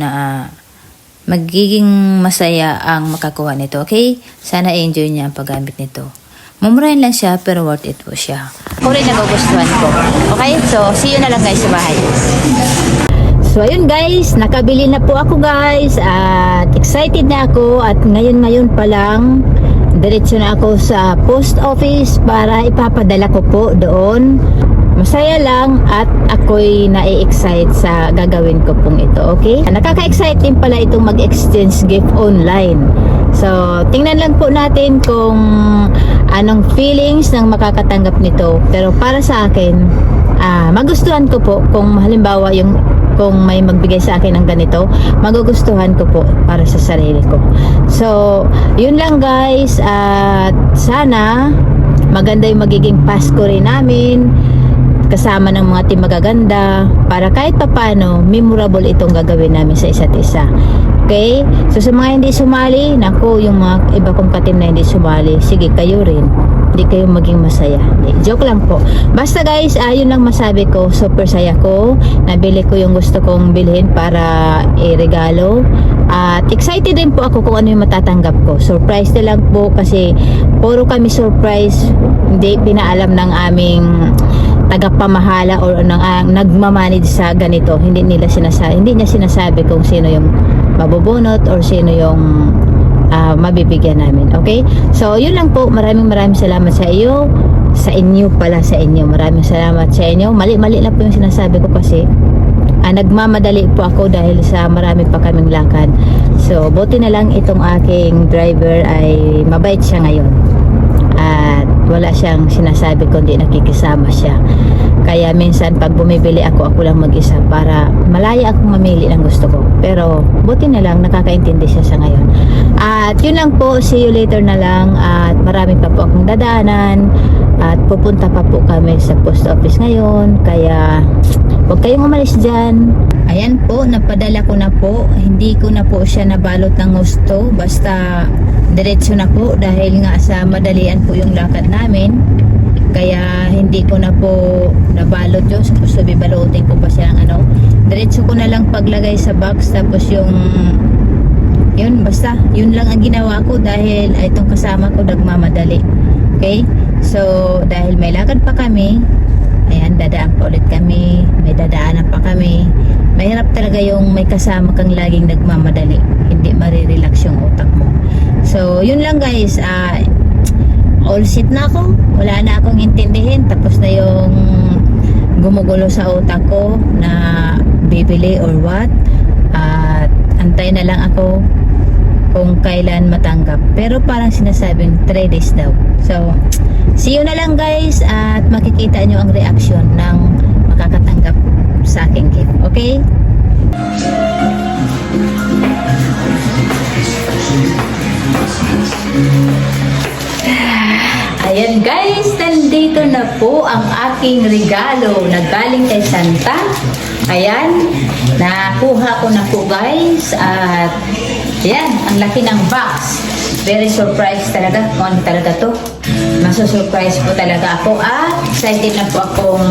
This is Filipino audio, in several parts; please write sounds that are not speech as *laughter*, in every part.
na magiging masaya ang makakuha nito. Okay? Sana enjoy niya ang paggamit nito. Mumurahin lang siya pero worth it po siya. Rin nagugustuhan ko. Okay? So, see you na lang guys sa bahay. So ayun guys, nakabili na po ako guys at excited na ako at ngayon ngayon pa lang diretso na ako sa post office para ipapadala ko po doon. Masaya lang at ako'y na-excite sa gagawin ko pong ito, okay? Nakaka-excite din pala itong mag-exchange gift online. So, tingnan lang po natin kung anong feelings ng makakatanggap nito. Pero para sa akin, ah, magustuhan ko po kung halimbawa yung kung may magbigay sa akin ng ganito, magugustuhan ko po para sa sarili ko. So, yun lang guys at sana maganda yung magiging Pasko rin namin kasama ng mga team magaganda para kahit papano memorable itong gagawin namin sa isa't isa. Okay? So sa mga hindi sumali, nako yung mga iba kong katim na hindi sumali, sige kayo rin. Hindi kayo maging masaya. Hindi, joke lang po. Basta guys, ayun lang masabi ko. Super saya ko. Nabili ko yung gusto kong bilhin para i-regalo. At excited din po ako kung ano yung matatanggap ko. Surprise na lang po kasi puro kami surprise. Hindi pinaalam ng aming tagapamahala or ng uh, nagmamanage sa ganito. Hindi nila sinasabi, hindi niya sinasabi kung sino yung mabubunot or sino yung ah, mabibigyan namin. Okay? So, yun lang po. Maraming maraming salamat sa iyo. Sa inyo pala sa inyo. Maraming salamat sa inyo. Mali-mali lang po yung sinasabi ko kasi ah, nagmamadali po ako dahil sa marami pa kaming lakad. So, buti na lang itong aking driver ay mabait siya ngayon. At wala siyang sinasabi kundi nakikisama siya. Kaya minsan pag bumibili ako, ako lang mag-isa para malaya akong mamili ng gusto ko. Pero buti na lang nakakaintindi siya sa ngayon. At yun lang po, see you later na lang at marami pa po akong dadaanan at pupunta pa po kami sa post office ngayon. Kaya huwag kayong umalis dyan. Ayan po, napadala ko na po. Hindi ko na po siya nabalot ng gusto. Basta diretso na po dahil nga sa madalian po yung lakad namin. Kaya hindi ko na po nabalot yun. Gusto bibalutin ko pa siya ng ano. Diretso ko na lang paglagay sa box. Tapos yung yun, basta, yun lang ang ginawa ko dahil ah, itong kasama ko nagmamadali. Okay? So, dahil may lakad pa kami, ayan, dadaan pa ulit kami, may dadaanan pa kami. Mahirap talaga yung may kasama kang laging nagmamadali. Hindi marirelax yung utak mo. So, yun lang guys. Ah, all set na ako. Wala na akong intindihin. Tapos na yung gumugulo sa utak ko na bibili or what. At antay na lang ako kung kailan matanggap. Pero parang sinasabing 3 days daw. So, see you na lang guys at makikita nyo ang reaction ng makakatanggap sa aking gift. Okay? Ayan guys, nandito na po ang aking regalo na galing kay Santa. Ayan, nakuha ko na po guys at ayan, ang laki ng box. Very surprised talaga kung ano talaga to. Maso-surprise po talaga ako at excited na po akong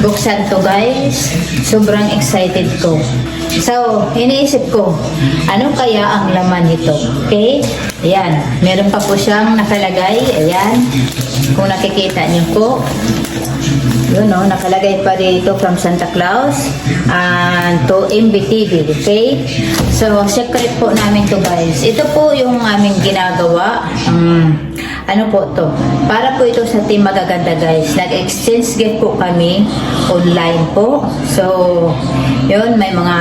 buksan to guys. Sobrang excited ko. So, iniisip ko, ano kaya ang laman nito? Okay? Ayan, meron pa po siyang nakalagay. Ayan, kung nakikita niyo po. Yun o, nakalagay pa dito from Santa Claus and to MBTV, okay? So, secret po namin to guys. Ito po yung aming ginagawa. Um, ano po to? Para po ito sa team magaganda guys. Nag-exchange gift po kami online po. So, yun, may mga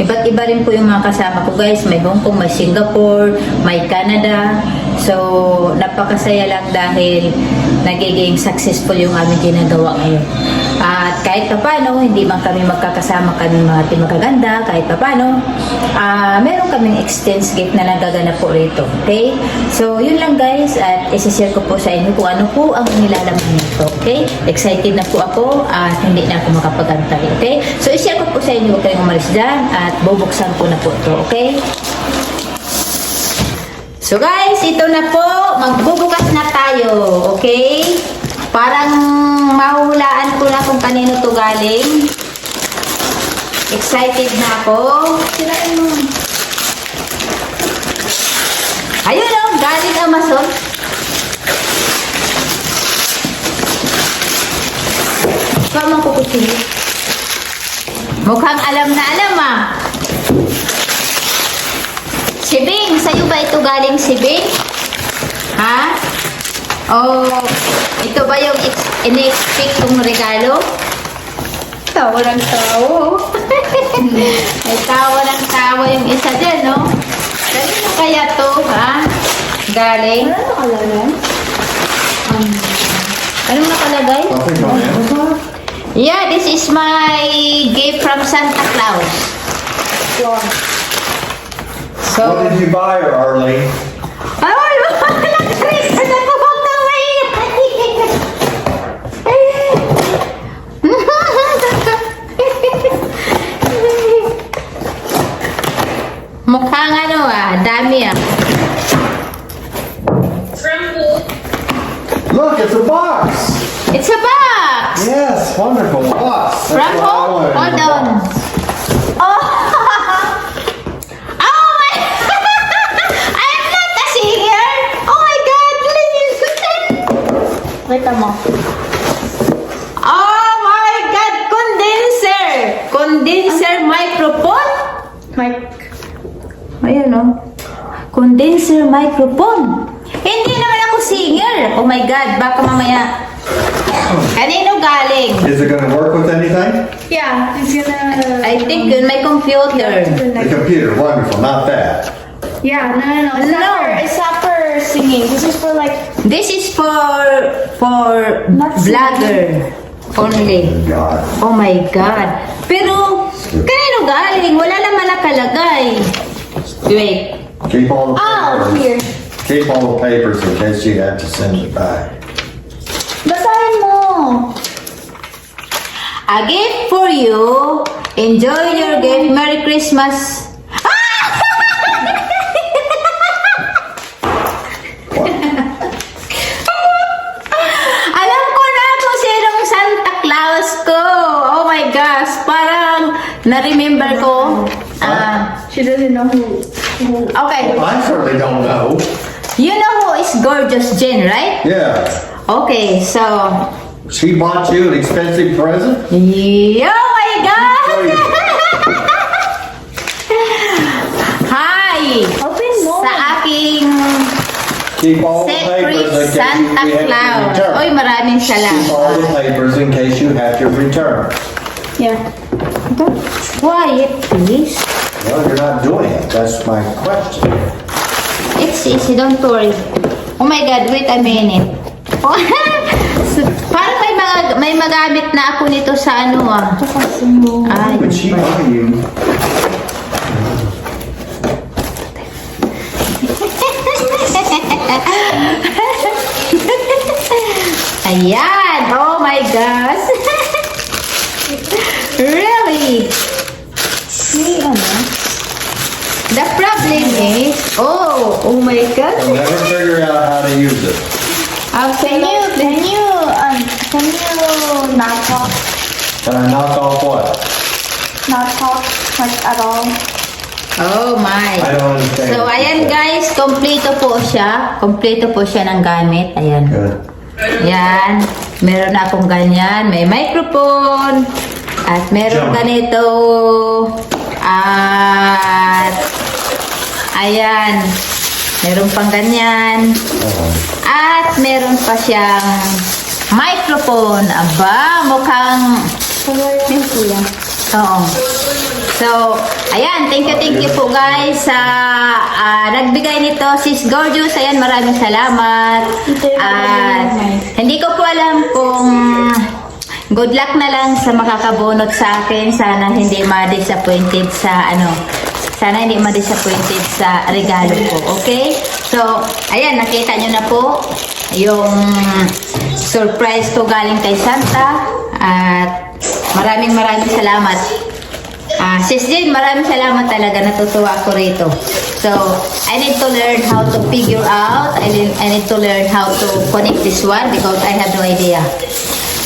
iba't iba rin po yung mga kasama ko guys. May Hong Kong, may Singapore, may Canada. So, napakasaya lang dahil nagiging successful yung aming ginagawa ngayon. At kahit pa paano, hindi man kami magkakasama kami mga team magaganda, kahit pa paano, ah meron kaming exchange gift na nagaganap po rito. Okay? So, yun lang guys, at isi-share ko po sa inyo kung ano po ang nilalaman nito. Okay? Excited na po ako at hindi na ako makapagantay. Okay? So, i-share ko po sa inyo, huwag kayong umalis dyan at bubuksan ko na po ito. Okay? So guys, ito na po. Magbubukas na tayo. Okay? Parang mahuhulaan ko na kung kanino to galing. Excited na ako. Sirain mo. Ayun oh, galing Amazon. Ikaw man kukutsili. Mukhang alam na alam ah. Sibing, sa'yo ba ito galing Sibing? Ha? Oh, ito ba yung ex- in-expect kong regalo? Tawa ng tawa. *laughs* Ay, tawa ng tawa yung isa dyan, no? Dali mo kaya to, ha? Galing? Ano nakalagay? Anong nakalagay? Something on Amazon? Yeah, this is my gift from Santa Claus. So, What did you buy her, Arlene? ay, wala Chris, ano ko bang Mukhang ano ah, dami ah. Look, it's a box. It's a box! Yes, wonderful box. That's From what I home? wanted to Hold buy. on. Oh! oh my! I'm not a singer! Oh my God! Listen! Wait mo. Oh my God! Condenser! Condenser microphone? Mike. Ayan o. Condenser microphone. Hindi naman ako singer. Oh my God! Baka mamaya... Kanino galing? Is it going to work with anything? Yeah, he's gonna. I think yun may computer. The computer, wonderful, not that. Yeah, no, no, no. It's No. not for. Singing. This is for like. This is for for Not vlogger only. God. Oh my God. Pero, kanino galing? Wala naman nakalagay. Wait. Keep all the Oh, papers. here. Keep all the papers in case you have to send it back. Basahin mo. A gift for you. Enjoy your gift. Merry Christmas. Na-remember ko. Ah, She doesn't know who. who okay. I certainly don't know. You know who is Gorgeous Jen, right? Yeah. Okay, so... She bought you an expensive present? Yo, my God! *laughs* Hi! Open mo. Sa aking Keep all the Secret papers in case you Santa have to Claus. return. Oy, maraming Keep all the papers in case you have to return. Yeah. Quiet, please. Well, you're not doing it. That's my question. It's easy, don't worry. Oh my God, wait a minute. *laughs* So, Parang may, mga, may magamit na ako nito sa ano ah. Ay, But she buy you. *laughs* Ayan! Oh my gosh! really? May ano? The problem is, oh, my God. You'll never figure out how to use it. Can you, can you, um, can you not talk, Can I knock off what? not talk, like, at all? Oh my. I don't understand. So, ayan guys, kompleto po siya. Kompleto po siya ng gamit. Ayan. Good. Ayan. Meron na akong ganyan. May microphone. At meron Jump. ganito. At, ayan. Meron pang ganyan. Uh-huh. At meron pa siyang microphone. Aba, mukhang Yung kuya. Oo. So, ayan, thank you, thank you po guys sa ah, nagbigay nito, Sis Gorgeous. Ayan, maraming salamat. At hindi ko po alam kung good luck na lang sa makakabunot sa akin. Sana hindi ma-disappointed sa ano, sana hindi ma-disappointed sa regalo ko. Okay? So, ayan, nakita nyo na po yung surprise ko galing kay Santa. At maraming maraming salamat. Ah, Sis Jane, maraming salamat talaga. Natutuwa ako rito. So, I need to learn how to figure out. I need, I need to learn how to connect this one because I have no idea.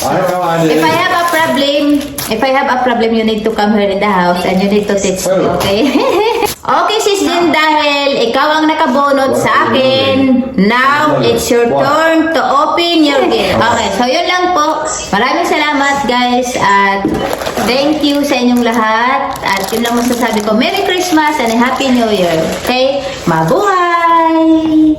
To If I have a problem, If I have a problem, you need to come here in the house and you need to teach me, okay? *laughs* okay, sis Jen, dahil ikaw ang nakabunot sa akin, now it's your turn to open your gift. Okay, so yun lang po. Maraming salamat, guys, at thank you sa inyong lahat. At yun lang masasabi ko, Merry Christmas and Happy New Year. Okay? Mabuhay!